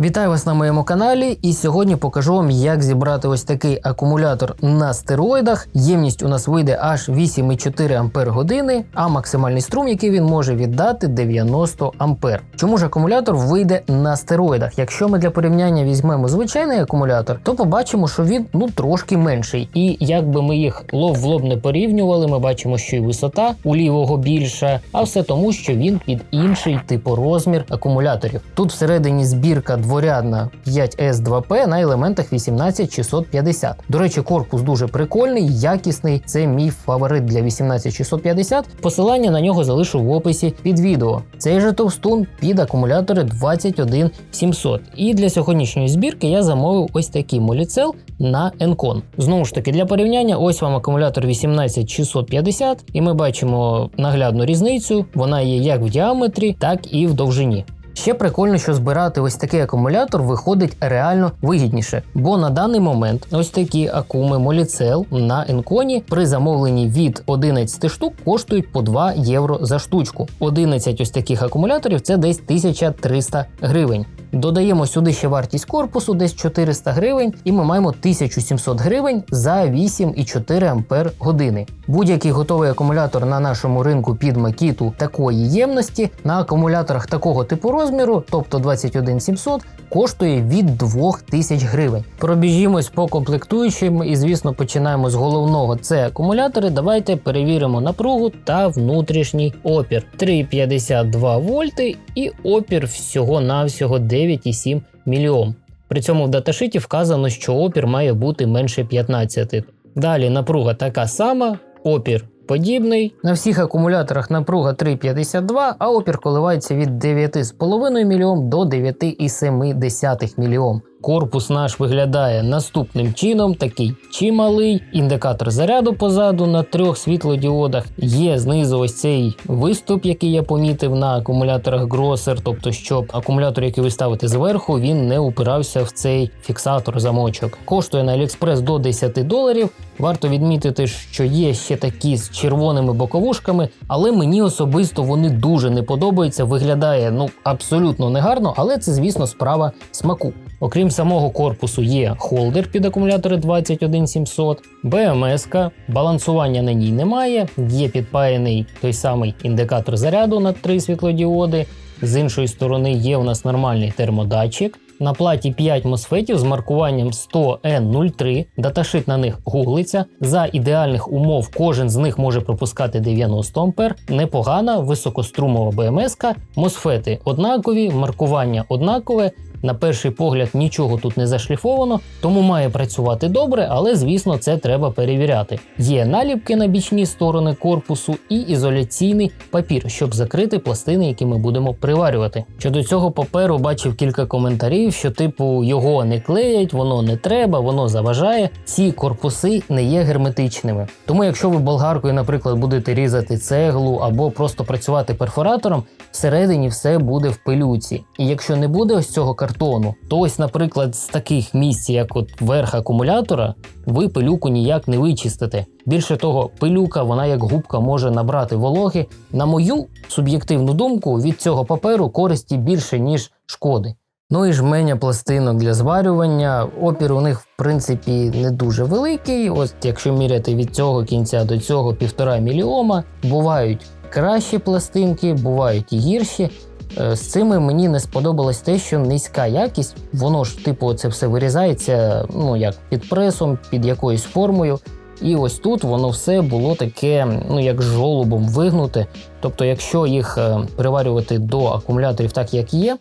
Вітаю вас на моєму каналі, і сьогодні покажу вам, як зібрати ось такий акумулятор на стероїдах. Ємність у нас вийде аж 8,4 Ампер години, а максимальний струм, який він може віддати, 90 Ампер. Чому ж акумулятор вийде на стероїдах? Якщо ми для порівняння візьмемо звичайний акумулятор, то побачимо, що він ну трошки менший. І якби ми їх лоб в лоб не порівнювали, ми бачимо, що і висота у лівого більша, а все тому, що він під інший типорозмір акумуляторів. Тут всередині збірка дворядна 5S2P на елементах 18650. До речі, корпус дуже прикольний, якісний. Це мій фаворит для 18650. Посилання на нього залишу в описі під відео. Цей же товстун під акумулятори 21700. І для сьогоднішньої збірки я замовив ось такий моліцел на Encon. Знову ж таки, для порівняння, ось вам акумулятор 18650, і ми бачимо наглядну різницю. Вона є як в діаметрі, так і в довжині. Ще прикольно, що збирати ось такий акумулятор виходить реально вигідніше, бо на даний момент ось такі акуми Моліцел на Енконі при замовленні від 11 штук коштують по 2 євро за штучку. 11 ось таких акумуляторів це десь 1300 гривень. Додаємо сюди ще вартість корпусу, десь 400 гривень, і ми маємо 1700 гривень за 8,4 ампер години. Будь-який готовий акумулятор на нашому ринку під макіту такої ємності на акумуляторах такого типу розміру, тобто 21700, коштує від 2000 гривень. Пробіжімось по комплектуючим і, звісно, починаємо з головного. Це акумулятори. Давайте перевіримо напругу та внутрішній опір. 3,52 вольти і опір всього-навсього 9,7 мільйом. При цьому в даташиті вказано, що опір має бути менше 15. Далі напруга така сама, опір подібний. На всіх акумуляторах напруга 3,52, а опір коливається від 9,5 мільйом до 9,7 мільйом. Корпус наш виглядає наступним чином: такий чималий, індикатор заряду позаду на трьох світлодіодах. Є знизу ось цей виступ, який я помітив на акумуляторах Grosser, тобто, щоб акумулятор, який ви ставите зверху, він не упирався в цей фіксатор замочок. Коштує на AliExpress до 10 доларів. Варто відмітити, що є ще такі з червоними боковушками, але мені особисто вони дуже не подобаються. Виглядає ну абсолютно негарно, але це, звісно, справа смаку. Окрім самого корпусу, є холдер під акумулятори 21700, БМС, балансування на ній немає, є підпаяний той самий індикатор заряду на три світлодіоди. З іншої сторони є у нас нормальний термодатчик. На платі 5 мосфетів з маркуванням 100N03, даташит на них гуглиться. За ідеальних умов кожен з них може пропускати 90 А. Непогана високострумова БМС, мосфети однакові, маркування однакове. На перший погляд нічого тут не зашліфовано, тому має працювати добре, але звісно це треба перевіряти. Є наліпки на бічні сторони корпусу і ізоляційний папір, щоб закрити пластини, які ми будемо приварювати. Щодо цього паперу бачив кілька коментарів, що типу його не клеять, воно не треба, воно заважає. Ці корпуси не є герметичними. Тому, якщо ви болгаркою, наприклад, будете різати цеглу або просто працювати перфоратором, всередині все буде в пилюці. І якщо не буде ось цього картону, то ось, наприклад, з таких місць, як от верх акумулятора, ви пилюку ніяк не вичистите. Більше того, пилюка, вона як губка може набрати вологи. На мою суб'єктивну думку, від цього паперу користі більше, ніж шкоди. Ну і жменя пластинок для зварювання. Опір у них, в принципі, не дуже великий. Ось якщо міряти від цього кінця до цього півтора міліома, бувають кращі пластинки, бувають і гірші. Е, З цими мені не сподобалось те, що низька якість, воно ж, типу, це все вирізається, ну як під пресом, під якоюсь формою. І ось тут воно все було таке, ну як жолобом вигнуте. Тобто, якщо їх е, приварювати до акумуляторів так, як є,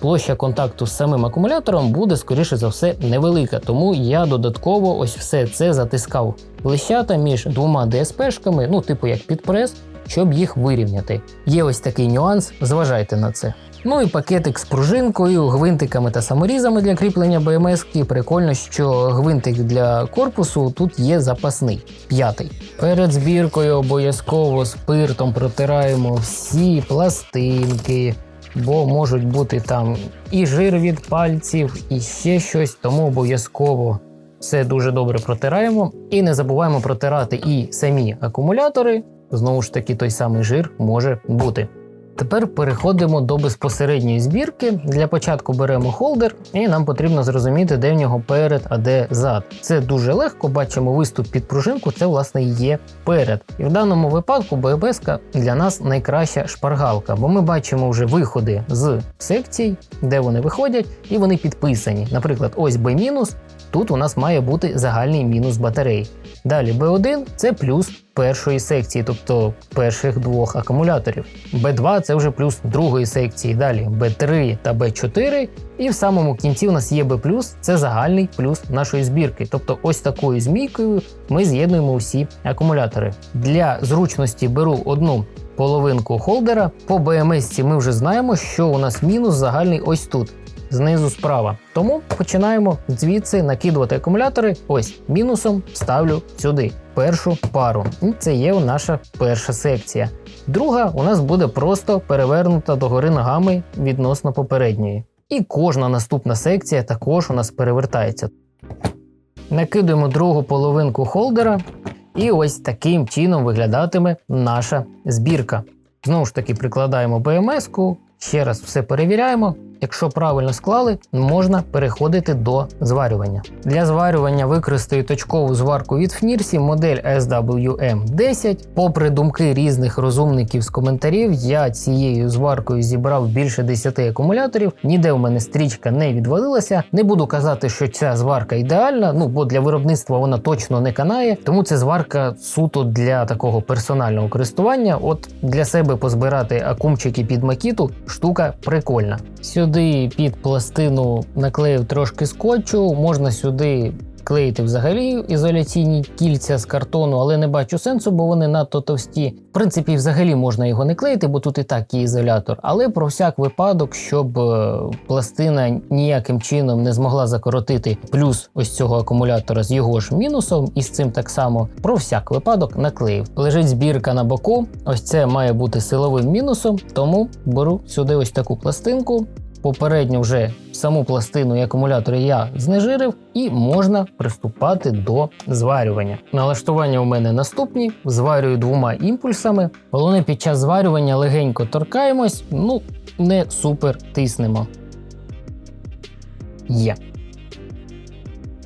площа контакту з самим акумулятором буде, скоріше за все, невелика. Тому я додатково ось все це затискав лищата між двома ДСПшками, ну, типу як підпрес, щоб їх вирівняти. Є ось такий нюанс, зважайте на це. Ну і пакетик з пружинкою, гвинтиками та саморізами для кріплення БМС. Прикольно, що гвинтик для корпусу тут є запасний, п'ятий. Перед збіркою обов'язково спиртом протираємо всі пластинки, бо можуть бути там і жир від пальців, і ще щось, тому обов'язково все дуже добре протираємо. І не забуваємо протирати і самі акумулятори. Знову ж таки, той самий жир може бути. Тепер переходимо до безпосередньої збірки. Для початку беремо холдер, і нам потрібно зрозуміти, де в нього перед, а де зад. Це дуже легко. Бачимо виступ під пружинку. Це власне є перед. І в даному випадку ББС для нас найкраща шпаргалка, бо ми бачимо вже виходи з секцій, де вони виходять, і вони підписані. Наприклад, ось B-, тут у нас має бути загальний мінус батареї. Далі B1 це плюс першої секції, тобто перших двох акумуляторів. B2 це вже плюс другої секції. Далі B3 та B4. І в самому кінці у нас є B+, це загальний плюс нашої збірки. Тобто, ось такою змійкою ми з'єднуємо усі акумулятори. Для зручності беру одну половинку холдера. По BMS ми вже знаємо, що у нас мінус загальний ось тут знизу справа. Тому починаємо звідси накидувати акумулятори. Ось мінусом ставлю сюди першу пару. І це є наша перша секція. Друга у нас буде просто перевернута догори ногами відносно попередньої. І кожна наступна секція також у нас перевертається. Накидуємо другу половинку холдера, і ось таким чином виглядатиме наша збірка. Знову ж таки, прикладаємо BMS-ку, ще раз все перевіряємо. Якщо правильно склали, можна переходити до зварювання. Для зварювання використаю точкову зварку від Фнірсі, модель SWM10. Попри думки різних розумників з коментарів, я цією зваркою зібрав більше 10 акумуляторів. Ніде в мене стрічка не відвалилася. Не буду казати, що ця зварка ідеальна, ну бо для виробництва вона точно не канає. Тому це зварка суто для такого персонального користування. От для себе позбирати акумчики під макіту штука прикольна. Сюди під пластину наклеїв трошки скотчу, можна сюди клеїти взагалі ізоляційні кільця з картону, але не бачу сенсу, бо вони надто товсті. В принципі, взагалі можна його не клеїти, бо тут і так є ізолятор. Але про всяк випадок, щоб е, пластина ніяким чином не змогла закоротити плюс ось цього акумулятора з його ж мінусом, і з цим так само про всяк випадок наклеїв. Лежить збірка на боку. Ось це має бути силовим мінусом, тому беру сюди ось таку пластинку. Попередньо вже саму пластину і акумулятори я знежирив, і можна приступати до зварювання. Налаштування у мене наступні: зварюю двома імпульсами. Головне під час зварювання легенько торкаємось, ну не супер тиснемо. Є.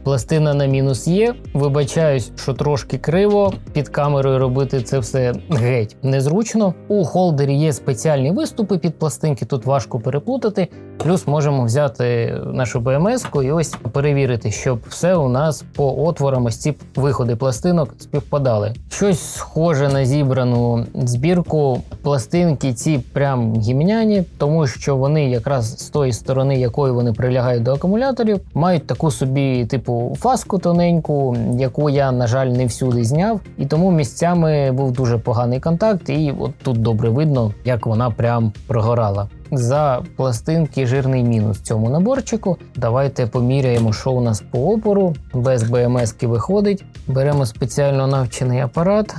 Пластина на мінус є. Вибачаюсь, що трошки криво. Під камерою робити це все геть незручно. У холдері є спеціальні виступи під пластинки, тут важко переплутати. Плюс можемо взяти нашу БМС-ку і ось перевірити, щоб все у нас по отворам ось ці виходи пластинок співпадали. Щось схоже на зібрану збірку. Пластинки ці прям гімняні, тому що вони якраз з тої сторони, якої вони прилягають до акумуляторів, мають таку собі, типу, фаску тоненьку, яку я, на жаль, не всюди зняв. І тому місцями був дуже поганий контакт, і от тут добре видно, як вона прям прогорала за пластинки жирний мінус цьому наборчику. Давайте поміряємо, що у нас по опору. Без БМС виходить. Беремо спеціально навчений апарат.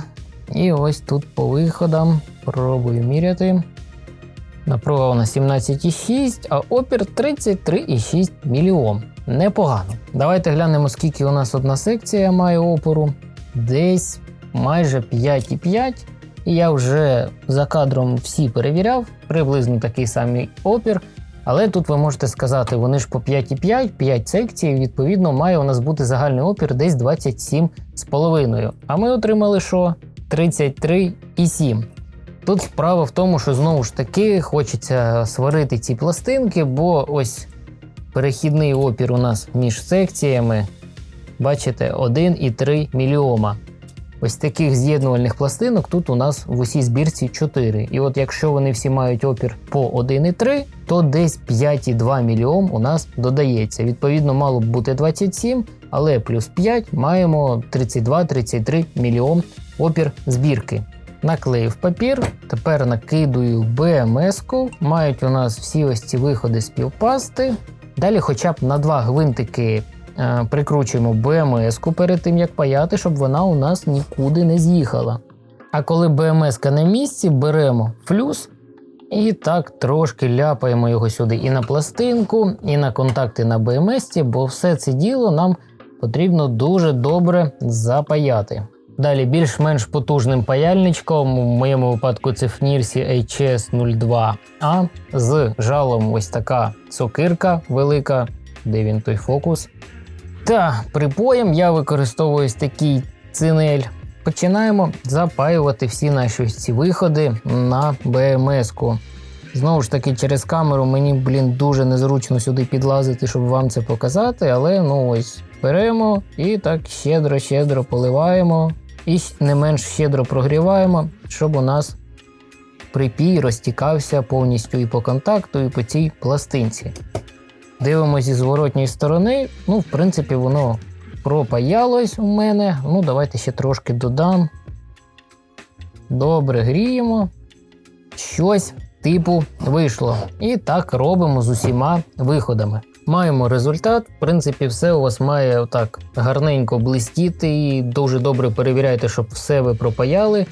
І ось тут по виходам пробую міряти. Напруга у нас 17,6, а опір 33,6 мільйом. Непогано. Давайте глянемо, скільки у нас одна секція має опору. Десь майже 5,5. І я вже за кадром всі перевіряв, приблизно такий самий опір. Але тут ви можете сказати, вони ж по 5,5, 5 секцій, відповідно, має у нас бути загальний опір десь 27,5. А ми отримали що? 33,7. Тут справа в тому, що знову ж таки хочеться сварити ці пластинки, бо ось перехідний опір у нас між секціями, бачите, 1,3 мільйома. Ось таких з'єднувальних пластинок тут у нас в усій збірці 4. І от якщо вони всі мають опір по 1,3, то десь 5,2 мільйом у нас додається. Відповідно, мало б бути 27, але плюс 5 маємо 32-33 мільйом опір збірки. Наклеїв папір, тепер накидую БМС-ку. Мають у нас всі ось ці виходи співпасти. Далі, хоча б на два гвинтики Е, прикручуємо БМС-ку перед тим, як паяти, щоб вона у нас нікуди не з'їхала. А коли БМС-ка на місці, беремо флюс і так трошки ляпаємо його сюди і на пластинку, і на контакти на БМС, бо все це діло нам потрібно дуже добре запаяти. Далі більш-менш потужним паяльничком, в моєму випадку це Fnirsi HS02A з жалом ось така сокирка велика, де він той фокус. Та припоєм я використовую ось такий цинель. Починаємо запаювати всі наші ось ці виходи на БМС-ку. Знову ж таки, через камеру мені, блін, дуже незручно сюди підлазити, щоб вам це показати, але ну ось беремо і так щедро-щедро поливаємо і не менш щедро прогріваємо, щоб у нас припій розтікався повністю і по контакту, і по цій пластинці. Дивимося зі зворотньої сторони. Ну, в принципі, воно пропаялось у мене. Ну, давайте ще трошки додам. Добре, гріємо. Щось типу вийшло. І так робимо з усіма виходами. Маємо результат. В принципі, все у вас має отак гарненько блистіти і дуже добре перевіряйте, щоб все ви пропаяли,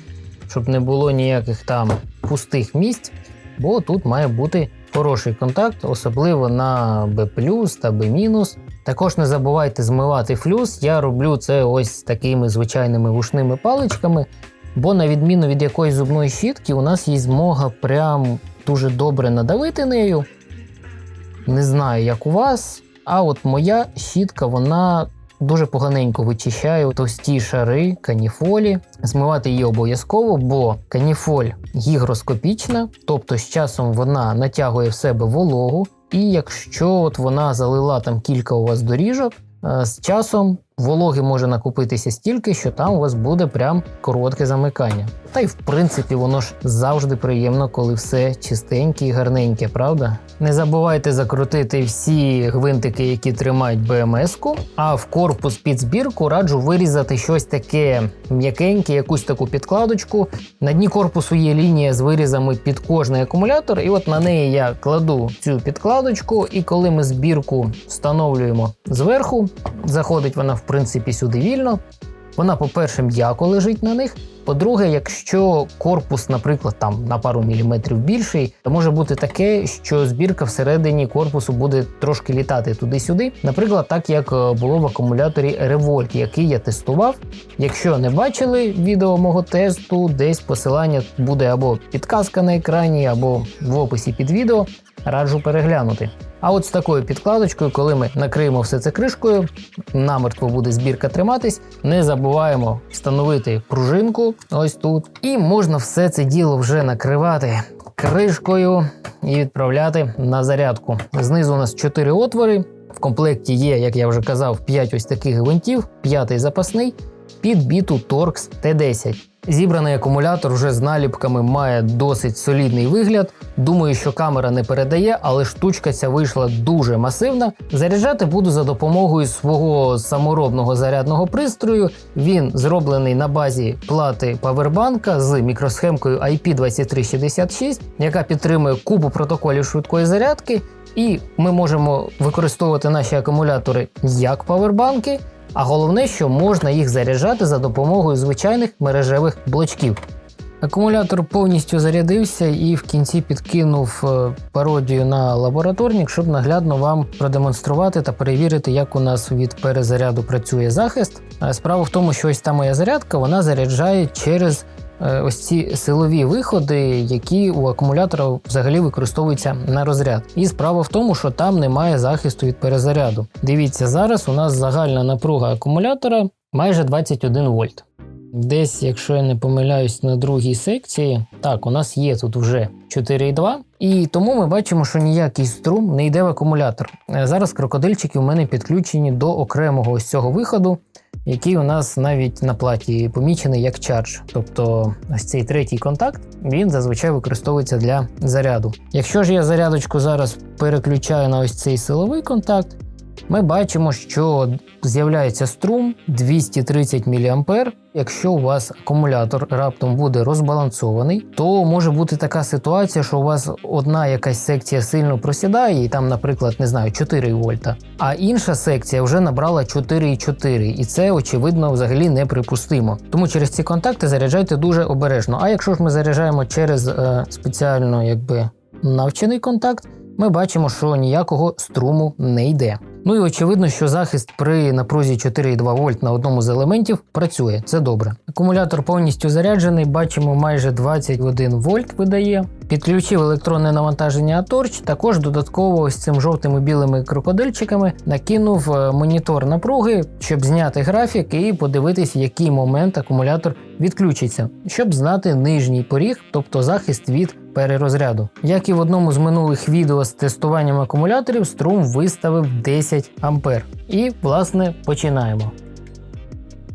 щоб не було ніяких там пустих місць, бо тут має бути хороший контакт, особливо на B та B-. Також не забувайте змивати флюс. Я роблю це ось такими звичайними вушними паличками, бо на відміну від якоїсь зубної щітки, у нас є змога прям дуже добре надавити нею. Не знаю, як у вас, а от моя щітка, вона дуже поганенько вичищає товсті шари каніфолі. Змивати її обов'язково, бо каніфоль гігроскопічна, тобто з часом вона натягує в себе вологу. І якщо от вона залила там кілька у вас доріжок, е, з часом вологи може накопитися стільки, що там у вас буде прям коротке замикання. Та й в принципі воно ж завжди приємно, коли все чистеньке і гарненьке, правда? Не забувайте закрутити всі гвинтики, які тримають БМС-ку, а в корпус під збірку раджу вирізати щось таке м'якеньке, якусь таку підкладочку. На дні корпусу є лінія з вирізами під кожний акумулятор, і от на неї я кладу цю підкладочку, і коли ми збірку встановлюємо зверху, заходить вона в принципі сюди вільно. Вона, по-перше, м'яко лежить на них. По-друге, якщо корпус, наприклад, там на пару міліметрів більший, то може бути таке, що збірка всередині корпусу буде трошки літати туди-сюди. Наприклад, так як е, було в акумуляторі Revolt, який я тестував. Якщо не бачили відео мого тесту, десь посилання буде або підказка на екрані, або в описі під відео. Раджу переглянути. А от з такою підкладочкою, коли ми накриємо все це кришкою, намертво буде збірка триматись. Не забуваємо встановити пружинку ось тут. І можна все це діло вже накривати кришкою і відправляти на зарядку. Знизу у нас 4 отвори. В комплекті є, як я вже казав, 5 ось таких гвинтів, п'ятий запасний під біту Torx T10. Зібраний акумулятор вже з наліпками має досить солідний вигляд. Думаю, що камера не передає, але штучка ця вийшла дуже масивна. Заряджати буду за допомогою свого саморобного зарядного пристрою. Він зроблений на базі плати павербанка з мікросхемкою IP2366, яка підтримує купу протоколів швидкої зарядки. І ми можемо використовувати наші акумулятори як павербанки. А головне, що можна їх заряджати за допомогою звичайних мережевих блочків. Акумулятор повністю зарядився і в кінці підкинув е, пародію на лабораторник, щоб наглядно вам продемонструвати та перевірити, як у нас від перезаряду працює захист. Е, справа в тому, що ось та моя зарядка вона заряджає через ось ці силові виходи, які у акумулятора взагалі використовуються на розряд. І справа в тому, що там немає захисту від перезаряду. Дивіться, зараз у нас загальна напруга акумулятора майже 21 вольт. Десь, якщо я не помиляюсь, на другій секції, так, у нас є тут вже 4,2, і тому ми бачимо, що ніякий струм не йде в акумулятор. Е, зараз крокодильчики у мене підключені до окремого ось цього виходу який у нас навіть на платі помічений як чардж. Тобто ось цей третій контакт він зазвичай використовується для заряду. Якщо ж я зарядочку зараз переключаю на ось цей силовий контакт, ми бачимо, що з'являється струм 230 мА. Якщо у вас акумулятор раптом буде розбалансований, то може бути така ситуація, що у вас одна якась секція сильно просідає, і там, наприклад, не знаю, 4 вольта, а інша секція вже набрала 4,4, і це очевидно взагалі неприпустимо. Тому через ці контакти заряджайте дуже обережно. А якщо ж ми заряджаємо через е, спеціально якби навчений контакт, ми бачимо, що ніякого струму не йде. Ну і очевидно, що захист при напрузі 4,2 вольт на одному з елементів працює. Це добре. Акумулятор повністю заряджений, бачимо, майже 21 вольт видає. Підключив електронне навантаження Аторч, також додатково ось цим жовтими білими крокодильчиками накинув е, монітор напруги, щоб зняти графік і подивитись, в який момент акумулятор відключиться, щоб знати нижній поріг, тобто захист від перерозряду. Як і в одному з минулих відео з тестуванням акумуляторів, струм виставив 10 А. І, власне, починаємо.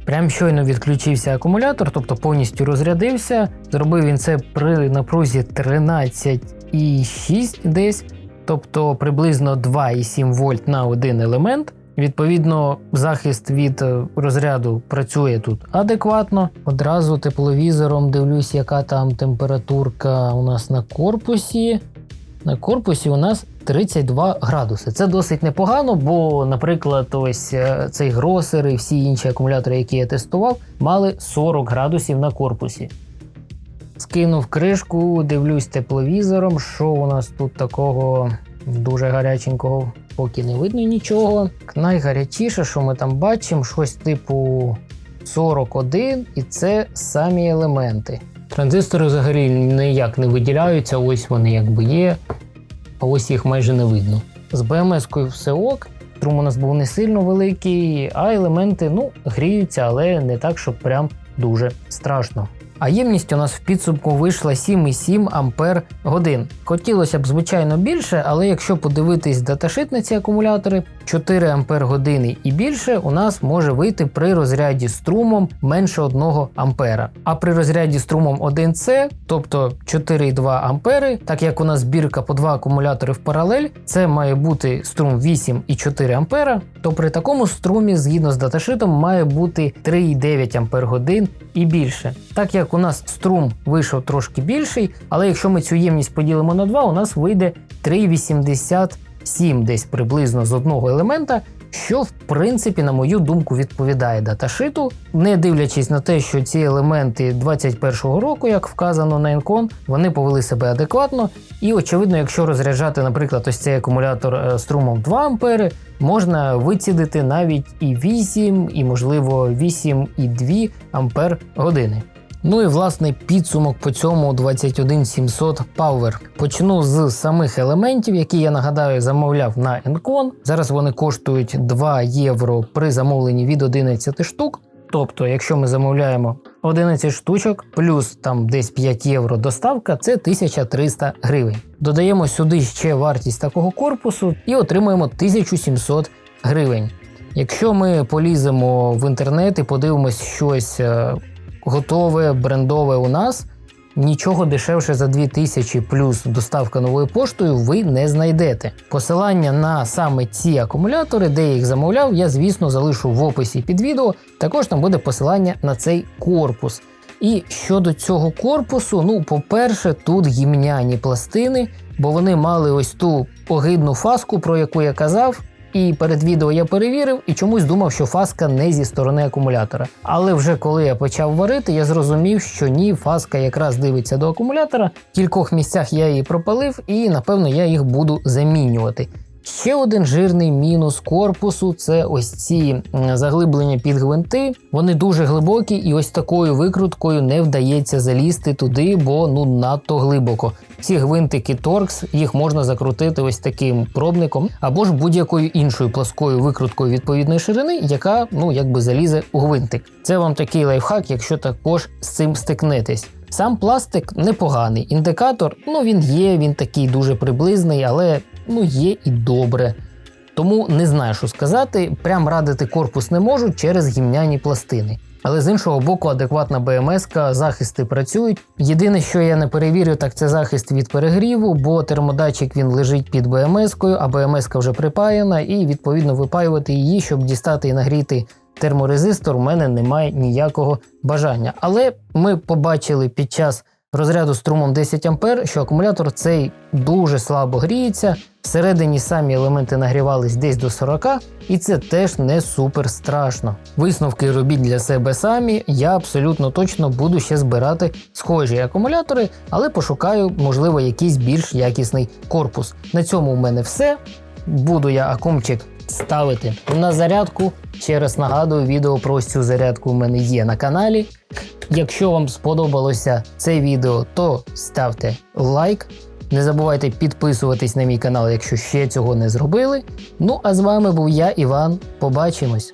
Прям щойно відключився акумулятор, тобто повністю розрядився. Зробив він це при напрузі 13,6 десь, тобто приблизно 2,7 вольт на один елемент. Відповідно, захист від е, розряду працює тут адекватно. Одразу тепловізором дивлюсь, яка там температурка у нас на корпусі. На корпусі у нас 32 градуси. Це досить непогано, бо, наприклад, ось е, цей гросер і всі інші акумулятори, які я тестував, мали 40 градусів на корпусі. Скинув кришку, дивлюсь тепловізором, що у нас тут такого дуже гаряченького, поки не видно нічого. Найгарячіше, що ми там бачимо, щось типу 41, і це самі елементи. Транзистори взагалі ніяк не виділяються, ось вони якби є, а ось їх майже не видно. З БМС-кою все ок. Струм у нас був не сильно великий, а елементи ну, гріються, але не так, щоб прям дуже страшно. А ємність у нас в підсумку вийшла 7,7 ампер годин. Хотілося б, звичайно, більше, але якщо подивитись даташит на ці акумулятори, 4 ампер години і більше у нас може вийти при розряді струмом менше 1 ампера. А при розряді струмом 1С, тобто 4,2 ампери, так як у нас збірка по 2 акумулятори в паралель, це має бути струм 8,4 ампера, то при такому струмі, згідно з даташитом, має бути 3,9 ампер годин і більше. Так як у нас струм вийшов трошки більший, але якщо ми цю ємність поділимо на 2, у нас вийде 3,87 десь приблизно з одного елемента, що в принципі, на мою думку, відповідає даташиту, не дивлячись на те, що ці елементи 21-го року, як вказано на Encon, вони повели себе адекватно. І очевидно, якщо розряджати, наприклад, ось цей акумулятор е, струмом 2 ампери, можна вицідити навіть і 8, і можливо 8,2 ампер години. Ну і власне підсумок по цьому 21700 Power. Почну з самих елементів, які я нагадаю замовляв на Encon. Зараз вони коштують 2 євро при замовленні від 11 штук. Тобто, якщо ми замовляємо 11 штучок, плюс там десь 5 євро доставка, це 1300 гривень. Додаємо сюди ще вартість такого корпусу і отримуємо 1700 гривень. Якщо ми поліземо в інтернет і подивимось щось е, готове, брендове у нас, нічого дешевше за 2000 плюс доставка новою поштою ви не знайдете. Посилання на саме ці акумулятори, де я їх замовляв, я, звісно, залишу в описі під відео. Також там буде посилання на цей корпус. І щодо цього корпусу, ну, по-перше, тут гімняні пластини, бо вони мали ось ту огидну фаску, про яку я казав. І перед відео я перевірив і чомусь думав, що фаска не зі сторони акумулятора. Але вже коли я почав варити, я зрозумів, що ні, фаска якраз дивиться до акумулятора. В кількох місцях я її пропалив, і напевно я їх буду замінювати. Ще один жирний мінус корпусу це ось ці заглиблення під гвинти. Вони дуже глибокі, і ось такою викруткою не вдається залізти туди, бо ну надто глибоко. Ці гвинтики Torx, їх можна закрутити ось таким пробником, або ж будь-якою іншою плоскою викруткою відповідної ширини, яка ну якби залізе у гвинтик. Це вам такий лайфхак, якщо також з цим стикнетесь. Сам пластик непоганий. Індикатор, ну він є, він такий дуже приблизний, але ну є і добре. Тому не знаю, що сказати. Прям радити корпус не можу через гімняні пластини. Але з іншого боку, адекватна БМС, захисти працюють. Єдине, що я не перевірю, так це захист від перегріву, бо термодатчик він лежить під БМС-кою, а БМС вже припаяна, і відповідно випаювати її, щоб дістати і нагріти терморезистор, у мене немає ніякого бажання. Але ми побачили під час розряду струмом 10 А, що акумулятор цей дуже слабо гріється. Всередині самі елементи нагрівались десь до 40, і це теж не супер страшно. Висновки робіть для себе самі. Я абсолютно точно буду ще збирати схожі акумулятори, але пошукаю, можливо, якийсь більш якісний корпус. На цьому у мене все. Буду я акумчик ставити на зарядку. Ще раз нагадую, відео про цю зарядку в мене є на каналі. Якщо вам сподобалося це відео, то ставте лайк. Не забувайте підписуватись на мій канал, якщо ще цього не зробили. Ну а з вами був я, Іван. Побачимось!